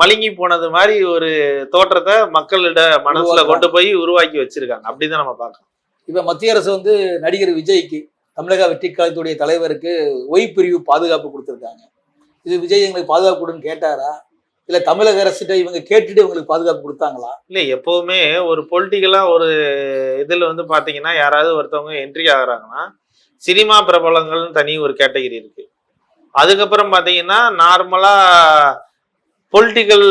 [SPEAKER 2] மழுங்கி போனது மாதிரி ஒரு தோற்றத்தை மக்களிட மனசுல. கொண்டு போய் உருவாக்கி வச்சிருக்காங்க. அப்படிதான் நம்ம பார்க்கணும்
[SPEAKER 1] இப்ப மத்திய அரசு வந்து நடிகர் விஜய்க்கு தமிழக வெற்றி கழகத்துடைய தலைவருக்கு ஒய் பிரிவு பாதுகாப்பு கொடுத்திருக்காங்க. இது விஜய் எங்களுக்கு பாதுகாப்பு கொடுன்னு கேட்டாரா? இல்ல தமிழக அரசிட்ட இவங்க கேட்டுட்டு இவங்களுக்கு பாதுகாப்பு கொடுத்தாங்களா?
[SPEAKER 2] இல்ல எப்பவுமே ஒரு பொலிட்டிக்கலா ஒரு இதுல வந்து பாத்தீங்கன்னா யாராவது ஒருத்தவங்க என்ட்ரி ஆகுறாங்கன்னா சினிமா பிரபலங்கள்னு தனி ஒரு கேட்டகரி இருக்கு. அதுக்கப்புறம் பாத்தீங்கன்னா நார்மலா பொலிட்டிக்கல்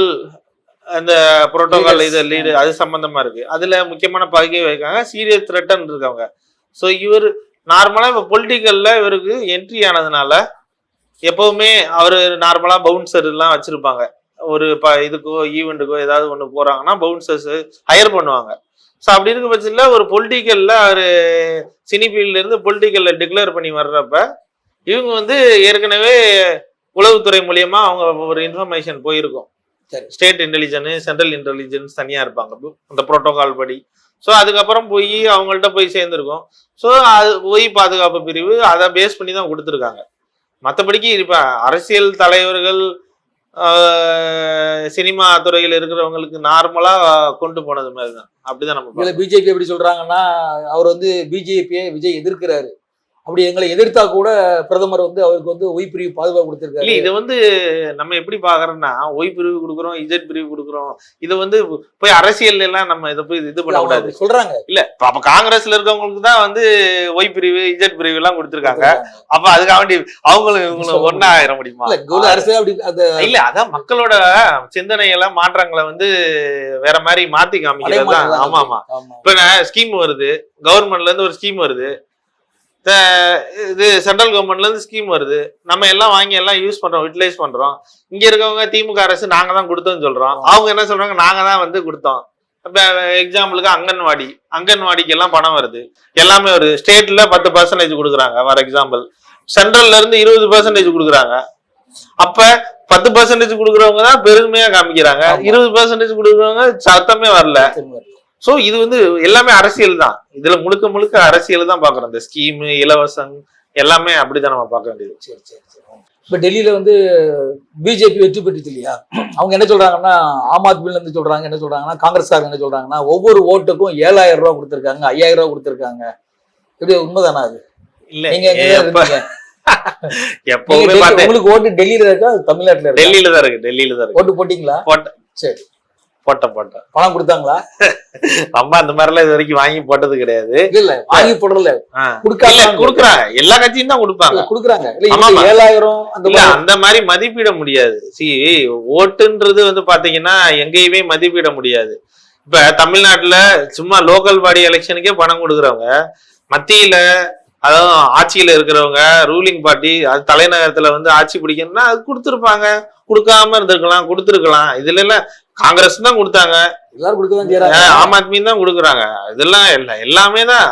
[SPEAKER 2] அந்த புரோட்டோகால். இது லீடு அது சம்பந்தமா இருக்கு. அதுல முக்கியமான பகுதியை வைக்காங்க சீரியஸ் த்ரெட்டன் இருக்காங்க ஸோ இவர் நார்மலா இப்ப பொலிட்டிக்கல்ல இவருக்கு என்ட்ரி ஆனதுனால எப்பவுமே அவரு நார்மலா பவுன்சர் எல்லாம் வச்சிருப்பாங்க. ஒரு ப இதுக்கோ ஈவெண்ட்டுக்கோ ஏதாவது ஒன்று போறாங்கன்னா பவுன்சர்ஸ் ஹையர் பண்ணுவாங்க. ஸோ அப்படி இருக்க பட்சத்தில் ஒரு பொலிட்டிக்கல்ல அவர் சினி ஃபீல்ட்ல இருந்து பொலிட்டிக்கல்ல டிக்ளேர் பண்ணி வர்றப்ப இவங்க வந்து ஏற்கனவே உளவுத்துறை மூலியமா அவங்க ஒரு இன்ஃபர்மேஷன் போயிருக்கும்.
[SPEAKER 1] சரி.
[SPEAKER 2] ஸ்டேட் இன்டெலிஜென்ஸ் சென்ட்ரல் இன்டெலிஜென்ஸ் தனியா இருப்பாங்க. அந்த புரோட்டோகால் படி. ஸோ அதுக்கப்புறம் போய் அவங்கள்ட்ட போய் சேர்ந்துருக்கும். ஸோ அது போய் பாதுகாப்பு பிரிவு அதை பேஸ் பண்ணி தான் கொடுத்துருக்காங்க. மற்றபடிக்கு இப்ப அரசியல் தலைவர்கள் சினிமா துறையில் இருக்கிறவங்களுக்கு நார்மலா கொண்டு போனது மாதிரி தான் அப்படிதான் நம்ம
[SPEAKER 1] இதுல. பிஜேபி எப்படி சொல்றாங்கன்னா அவர் வந்து பிஜேபியை விஜய் எதிர்க்கிறாரு அப்படி எங்களை எதிர்த்தா கூட பிரதமர் வந்து அவருக்கு வந்து ஒய் பிரிவு பாதுகாப்பு
[SPEAKER 2] இல்ல
[SPEAKER 1] கொடுத்திருக்காரு
[SPEAKER 2] இது வந்து நம்ம எப்படி பாக்குறோம்னா ஒய் பிரிவு கொடுக்குறோம் இஜெட் பிரிவு கொடுக்குறோம். இது வந்து போய் அரசியல் எல்லாம் நம்ம இதை போய் இது பண்ண கூடாது
[SPEAKER 1] சொல்றாங்க.
[SPEAKER 2] இல்ல அப்ப காங்கிரஸ்ல இருக்கவங்களுக்கு தான் வந்து ஒய் பிரிவு இஜெட் பிரிவு எல்லாம் கொடுத்திருக்காங்க. அப்ப அதுக்காக வேண்டி அவங்களும் இவங்களும் ஒன்னா ஆயிர முடியுமா?
[SPEAKER 1] அரசு அப்படி
[SPEAKER 2] இல்ல அதான் மக்களோட சிந்தனை எல்லாம் மாற்றங்களை வந்து வேற மாதிரி மாத்தி காமிக்கிறது தான் ஆமா ஆமா. இப்ப ஸ்கீம் வருது கவர்மெண்ட்ல இருந்து ஒரு ஸ்கீம் வருது. இது சென்ட்ரல் கவர்மெண்ட்ல இருந்து ஸ்கீம் வருது. நம்ம எல்லாம் வாங்கி எல்லாம் யூஸ் பண்றோம் யூட்டிலைஸ் பண்றோம். இங்க இருக்கவங்க திமுக அரசு நாங்க தான் கொடுத்தோம்னு சொல்றோம். அவங்க என்ன சொல்றாங்க? நாங்க தான் வந்து கொடுத்தோம். இப்ப எக்ஸாம்பிளுக்கு அங்கன்வாடி. அங்கன்வாடிக்கு எல்லாம் பணம் வருது. எல்லாமே வருது ஸ்டேட்ல பத்து பர்சன்டேஜ் கொடுக்குறாங்க ஃபார் எக்ஸாம்பிள் சென்ட்ரல்ல இருந்து இருபது பர்சன்டேஜ் கொடுக்குறாங்க. அப்ப பத்து பர்சன்டேஜ் கொடுக்குறவங்க தான் பெருமையா காமிக்கிறாங்க. இருபது பர்சன்டேஜ் கொடுக்குறவங்க சத்தமே வரல. சோ இது வந்து எல்லாமே அரசியல் தான் இதுல முழுக்க முழுக்க அரசியல் தான் பாக்குறோம் இந்த ஸ்கீம் இலவசம் எல்லாமே அப்படிதான் நம்ம பார்க்க வேண்டியது.
[SPEAKER 1] சரி சரி சரி. இப்ப டெல்லியில வந்து பிஜேபி வெற்றி பெற்றுச்சு இல்லையா? அவங்க என்ன சொல்றாங்கன்னா ஆம் ஆத்மில இருந்து சொல்றாங்க என்ன சொல்றாங்கன்னா காங்கிரஸ்காரங்க என்ன சொல்றாங்கன்னா ஒவ்வொரு ஓட்டுக்கும் ஏழாயிரம் ரூபாய் கொடுத்திருக்காங்க ஐயாயிரம் ரூபாய் கொடுத்திருக்காங்க. இப்படி உண்மைதானா அது?
[SPEAKER 2] இல்ல
[SPEAKER 1] நீங்க
[SPEAKER 2] எப்பவுமே
[SPEAKER 1] உங்களுக்கு ஓட்டு டெல்லியில இருக்கா தமிழ்நாட்டுல இருக்கா?
[SPEAKER 2] டெல்லியில தான் இருக்கு டெல்லியில தான் இருக்கு.
[SPEAKER 1] ஓட்டு போட்டீங்களா? சரி.
[SPEAKER 2] போட்டேன் போட்டேன்.
[SPEAKER 1] பணம் கொடுத்தாங்களா?
[SPEAKER 2] நம்ம அந்த மாதிரி எல்லாம் இது வரைக்கும் வாங்கி போட்டது கிடையாது.
[SPEAKER 1] இல்ல வாங்கி. கொடுக்காம
[SPEAKER 2] இல்ல குடுக்குறாங்க. எல்லா கட்சியும் தான் கொடுப்பாங்க.
[SPEAKER 1] கொடுக்குறாங்க. ஏழாயிரம்
[SPEAKER 2] இல்ல அந்த மாதிரி மதிப்பிட முடியாது. சி ஓட்டுன்றது வந்து பாத்தீங்கன்னா எங்கேயுமே மதிப்பிட முடியாது. இப்ப தமிழ்நாட்டுல சும்மா லோக்கல் பாடி எலெக்ஷனுக்கே பணம் கொடுக்குறவங்க மத்தியில அதாவது ஆட்சியில இருக்கிறவங்க ரூலிங் பார்ட்டி அது தலைநகரத்துல வந்து ஆட்சி பிடிக்கணும்னா அது கொடுத்துருப்பாங்க. கொடுக்காம இருந்திருக்கலாம் கொடுத்துருக்கலாம். இதுல எல்லாம் காங்கிரஸ் தான் கொடுத்தாங்க.
[SPEAKER 1] எல்லாரும் கொடுக்கதான் செய்யறாங்க
[SPEAKER 2] அஹ் ஆம் ஆத்மி தான் கொடுக்குறாங்க. இதெல்லாம் இல்ல எல்லாமே தான்.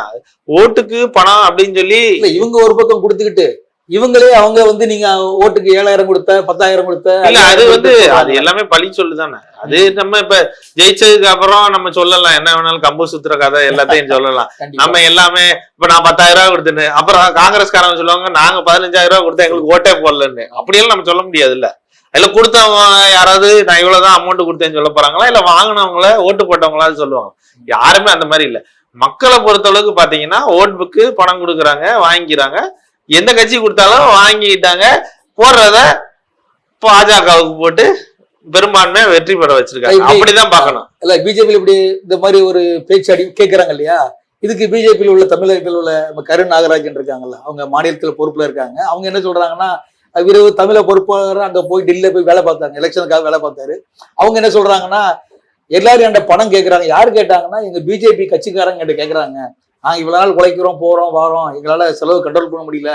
[SPEAKER 2] ஓட்டுக்கு பணம் அப்படின்னு சொல்லி
[SPEAKER 1] இவங்க ஒரு பக்கம் கொடுத்துக்கிட்டு இவங்களே அவங்க வந்து நீங்க ஓட்டுக்கு ஏழாயிரம் கொடுத்த பத்தாயிரம் கொடுத்த
[SPEAKER 2] இல்ல அது வந்து அது எல்லாமே பழி சொல்லு தானே. அது நம்ம இப்ப ஜெயிச்சதுக்கு அப்புறம் நம்ம சொல்லலாம். என்ன வேணாலும் கம்பு சுத்துற கதை எல்லாத்தையும் சொல்லலாம். நம்ம எல்லாமே இப்ப நான் பத்தாயிரம் ரூபாய் கொடுத்தேன்னு அப்புறம் காங்கிரஸ்காரங்க சொல்லுவாங்க நாங்க பதினஞ்சாயிரம் ரூபாய் கொடுத்தா எங்களுக்கு ஓட்டே போடலன்னு. அப்படியெல்லாம் நம்ம சொல்ல முடியாது இல்ல இல்ல கொடுத்தவங்க யாராவது நான் இவ்வளவுதான் அமௌண்ட் கொடுத்தேன்னு சொல்ல போறாங்களா? இல்ல வாங்கினவங்கள ஓட்டு போட்டவங்களாவது சொல்லுவாங்க. யாருமே அந்த மாதிரி இல்ல. மக்களை பொறுத்தளவுக்கு பாத்தீங்கன்னா ஓட்டுக்கு பணம் கொடுக்குறாங்க வாங்கிக்கிறாங்க. எந்த கட்சி கொடுத்தாலும் வாங்கிட்டாங்க. போடுறத பாஜகவுக்கு போட்டு பெரும்பான்மையா வெற்றி பெற வச்சிருக்காங்க. அப்படிதான் பார்க்கணும்.
[SPEAKER 1] இல்ல பிஜேபியில் இப்படி இந்த மாதிரி ஒரு பேச்சு அடி கேட்கறாங்க இல்லையா? இதுக்கு பிஜேபியில் உள்ள தமிழகத்தில் உள்ள கருண் நாகராஜன் இருக்காங்கல்ல அவங்க மாநிலத்தில் பொறுப்புல இருக்காங்க. அவங்க என்ன சொல்றாங்கன்னா இவரு தமிழக பொறுப்பாளர் அங்கே போய் டெல்லியில் போய் வேலை பார்த்தாங்க எலெக்ஷனுக்காக வேலை பார்த்தாரு. அவங்க என்ன சொல்றாங்கன்னா எல்லாரும் என்கிட்ட பணம் கேட்கறாங்க யாரு கேட்டாங்கன்னா எங்க பிஜேபி கட்சிக்காரங்க என்கிட்ட கேட்கறாங்க நாங்கள் இவ்வளோ நாள் குலைக்கிறோம் போகிறோம் வரோம். எங்களால செலவு கண்ட்ரோல் பண்ண முடியல.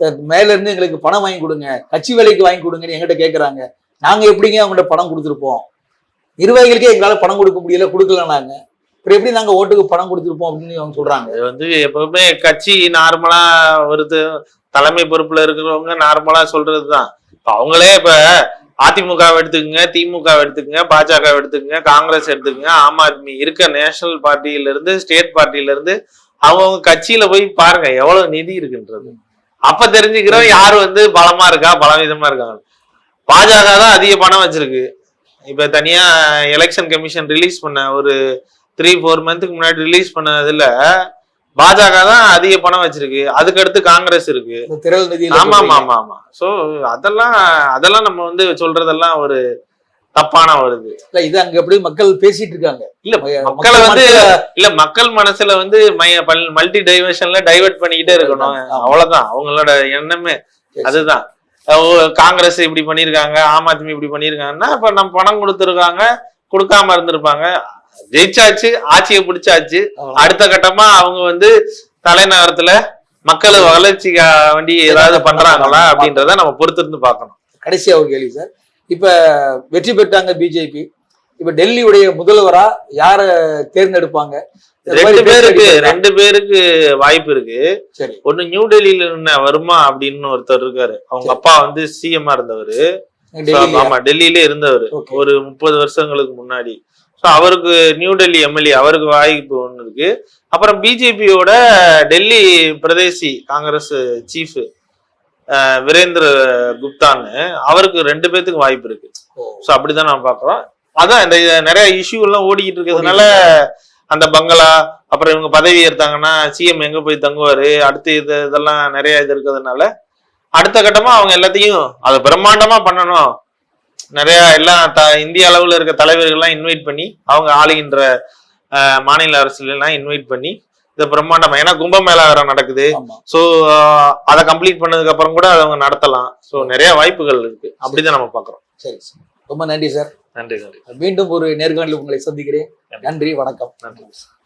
[SPEAKER 1] மேலேருந்து மேல இருந்து எங்களுக்கு பணம் வாங்கி கொடுங்க. கட்சி வேலைக்கு வாங்கி கொடுங்கன்னு எங்கிட்ட கேட்கறாங்க நாங்க எப்படிங்க அவங்கள்ட்ட பணம் கொடுத்துருப்போம்? நிர்வாகிகளுக்கே எங்களால பணம் கொடுக்க முடியல கொடுக்கல அப்புறம் எப்படி நாங்கள் ஓட்டுக்கு பணம் கொடுத்துருப்போம் அப்படின்னு அவங்க சொல்றாங்க.
[SPEAKER 2] வந்து எப்பவுமே கட்சி நார்மலா வருது. தலைமை பொறுப்புல இருக்கிறவங்க நார்மலா சொல்றதுதான். இப்ப அவங்களே இப்ப அதிமுக எடுத்துக்கங்க திமுக எடுத்துக்கங்க பாஜக எடுத்துக்கங்க காங்கிரஸ் எடுத்துக்கங்க ஆம் ஆத்மி இருக்க நேஷனல் பார்ட்டியில இருந்து ஸ்டேட் பார்ட்டியில இருந்து அவங்கவுங்க கட்சியில போய் பாருங்க எவ்வளவு நிதி இருக்குன்றது. அப்ப தெரிஞ்சுக்கிறோம் யாரு வந்து பலமா இருக்கா பலவிதமா இருக்காங்க பாஜக தான் அதிக பணம் வச்சிருக்கு. இப்ப தனியா எலெக்ஷன் கமிஷன் ரிலீஸ் பண்ண ஒரு த்ரீ ஃபோர் மந்த்துக்கு முன்னாடி ரிலீஸ் பண்ணதுல பாஜக தான் அதிக பணம் வச்சிருக்கு. அதுக்கு அடுத்து காங்கிரஸ் இருக்கு.
[SPEAKER 1] திரள் நிதி
[SPEAKER 2] ஆமா ஆமா ஆமா ஆமா. சோ அதெல்லாம் அதெல்லாம் நம்ம வந்து சொல்றதெல்லாம் ஒரு தப்பான வருது
[SPEAKER 1] இல்ல இது அங்க எப்படி மக்கள் பேசிட்டு இருக்காங்க.
[SPEAKER 2] இல்ல
[SPEAKER 1] மக்கள்
[SPEAKER 2] வந்து இல்ல மக்கள் மனசுல வந்து மல்டி டைவர்ஷன்ல டைவர்ட் பண்ணிக்கிட்டே இருக்கணும். அவ்வளவுதான். அவங்களோட எண்ணமே அதுதான். காங்கிரஸ் இப்படி பண்ணிருக்காங்க ஆம் ஆத்மி இப்படி பண்ணிருக்காங்கன்னா இப்ப நம்ம பணம் கொடுத்துருக்காங்க கொடுக்காம இருந்திருப்பாங்க. ஜெயிச்சாச்சு ஆட்சியை பிடிச்சாச்சு. அடுத்த கட்டமா அவங்க வந்து தலைநகரத்துல மக்கள் வளர்ச்சிக்கு வேண்டி ஏதாவது பண்றாங்களா அப்படின்றத நம்ம பொறுத்திருந்து பார்க்கணும்.
[SPEAKER 1] கடைசியா ஒரு கேள்வி சார். இப்ப வெற்றி பெற்றாங்க பிஜேபி. இப்ப டெல்லியுடைய முதல்வரா யார தேர்ந்தெடுப்பாங்க?
[SPEAKER 2] ரெண்டு பேருக்கு? ரெண்டு பேருக்கு வாய்ப்பு இருக்கு. ஒண்ணு நியூ டெல்லியில இருந்த வர்மா அப்படின்னு ஒருத்தர் இருக்காரு. அவங்க அப்பா வந்து சிஎம்ஆ இருந்தவரு. ஆமா டெல்லியிலே இருந்தவர். ஒரு முப்பது வருஷங்களுக்கு முன்னாடி. ஸோ அவருக்கு நியூ டெல்லி எம்எல்ஏ அவருக்கு வாய்ப்பு ஒன்று இருக்கு அப்புறம் பிஜேபியோட டெல்லி பிரதேசி காங்கிரஸ் சீஃப் வீரேந்திர குப்தான்னு அவருக்கு ரெண்டு பேத்துக்கு வாய்ப்பு இருக்கு. ஸோ அப்படிதான் நான் பாக்குறோம். அதான் இந்த நிறைய இஷ்யூ எல்லாம் ஓடிக்கிட்டு இருக்கிறதுனால அந்த பங்களா அப்புறம் இவங்க பதவி ஏற்றாங்கன்னா சிஎம் எங்க போய் தங்குவாரு அடுத்து இது இதெல்லாம் நிறைய இது இருக்கிறதுனால அடுத்த கட்டமா அவங்க எல்லாத்தையும் அதை பிரம்மாண்டமா பண்ணணும். நிறைய எல்லாம் த இந்திய அளவுல இருக்க தலைவர்கள்லாம் இன்வைட் பண்ணி அவங்க ஆளுகின்ற மாநில அரசுல எல்லாம் இன்வைட் பண்ணி இதை பிரம்மாண்டமா ஏன்னா கும்பமேளா வேற நடக்குது. ஸோ அதை கம்ப்ளீட் பண்ணதுக்கு அப்புறம் கூட அதை அவங்க நடத்தலாம். ஸோ நிறைய வாய்ப்புகள் இருக்கு. அப்படிதான் நம்ம பாக்குறோம்
[SPEAKER 1] சரி சார். ரொம்ப நன்றி சார்.
[SPEAKER 2] நன்றி நன்றி.
[SPEAKER 1] மீண்டும் ஒரு நேர்காணலில் உங்களை சந்திக்கிறேன். நன்றி. வணக்கம்.
[SPEAKER 2] நன்றி